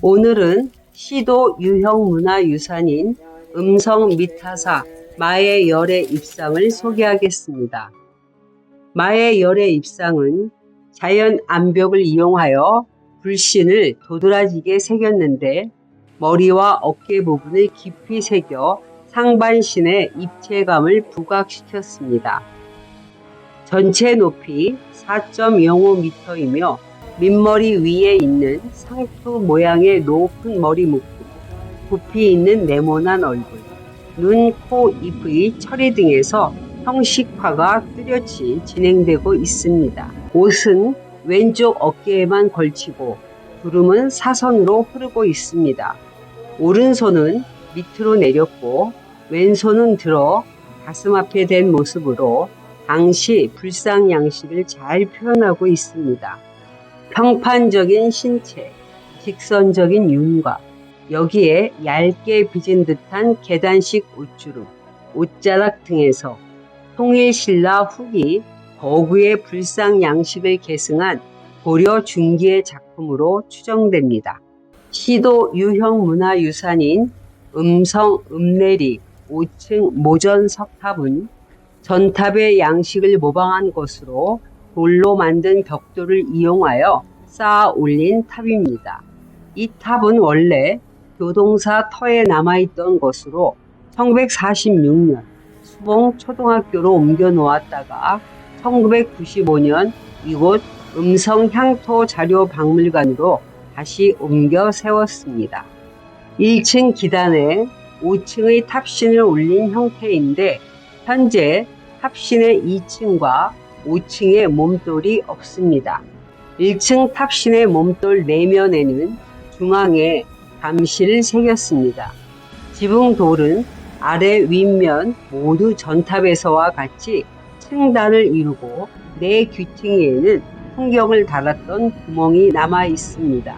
오늘은 시도 유형 문화유산인 음성 미타사 마의 열의 입상을 소개하겠습니다. 마의 열의 입상은 자연 암벽을 이용하여 불신을 도드라지게 새겼는데 머리와 어깨 부분을 깊이 새겨 상반신의 입체감을 부각시켰습니다. 전체 높이 4.05m이며 민머리 위에 있는 상투 모양의 높은 머리 묶음, 부피 있는 네모난 얼굴, 눈, 코, 입의 처리 등에서 형식화가 뚜렷이 진행되고 있습니다. 옷은 왼쪽 어깨에만 걸치고 구름은 사선으로 흐르고 있습니다. 오른손은 밑으로 내렸고 왼손은 들어 가슴 앞에 댄 모습으로 당시 불상 양식을 잘 표현하고 있습니다. 평판적인 신체, 직선적인 윤곽, 여기에 얇게 빚은 듯한 계단식 옷주름, 옷자락 등에서 통일신라 후기 거구의 불상 양식을 계승한 고려 중기의 작품으로 추정됩니다. 시도 유형 문화유산인 음성 음내리 5층 모전 석탑은 전탑의 양식을 모방한 것으로 돌로 만든 벽돌을 이용하여 쌓아 올린 탑입니다. 이 탑은 원래 교동사 터에 남아있던 것으로 1946년 수봉 초등학교로 옮겨 놓았다가 1995년 이곳 음성 향토 자료 박물관으로 다시 옮겨 세웠습니다. 1층 기단에 5층의 탑신을 올린 형태인데 현재 탑신의 2층과 5층에 몸돌이 없습니다. 1층 탑신의 몸돌 내면에는 중앙에 감시를 새겼습니다. 지붕 돌은 아래 윗면 모두 전탑에서와 같이 층단을 이루고 내 귀퉁이에는 풍경을 달았던 구멍이 남아 있습니다.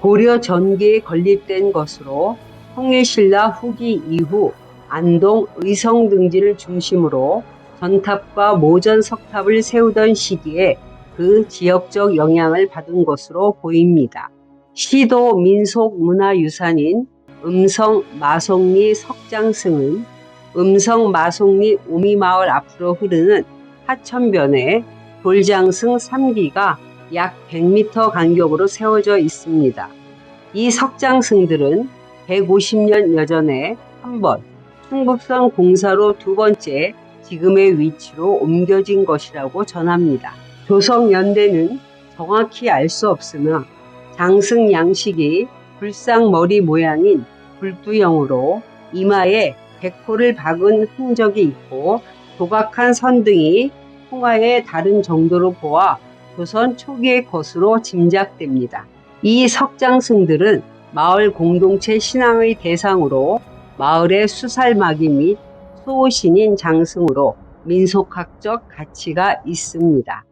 고려 전기에 건립된 것으로 통일신라 후기 이후 안동 의성 등지를 중심으로 전탑과 모전 석탑을 세우던 시기에 그 지역적 영향을 받은 것으로 보입니다. 시도 민속 문화유산인 음성 마송리 석장승은 음성 마송리 오미마을 앞으로 흐르는 하천변에 돌장승 3기가 약 100m 간격으로 세워져 있습니다. 이 석장승들은 150년 여전에 한 번 충북선 공사로 두 번째 지금의 위치로 옮겨진 것이라고 전합니다. 조성연대는 정확히 알 수 없으나 장승 양식이 불상 머리 모양인 불두형으로 이마에 백호를 박은 흔적이 있고 조각한 선등이 통화에 다른 정도로 보아 조선 초기의 것으로 짐작됩니다. 이 석장승들은 마을 공동체 신앙의 대상으로 마을의 수살마기 및 수호신인 장승으로 민속학적 가치가 있습니다.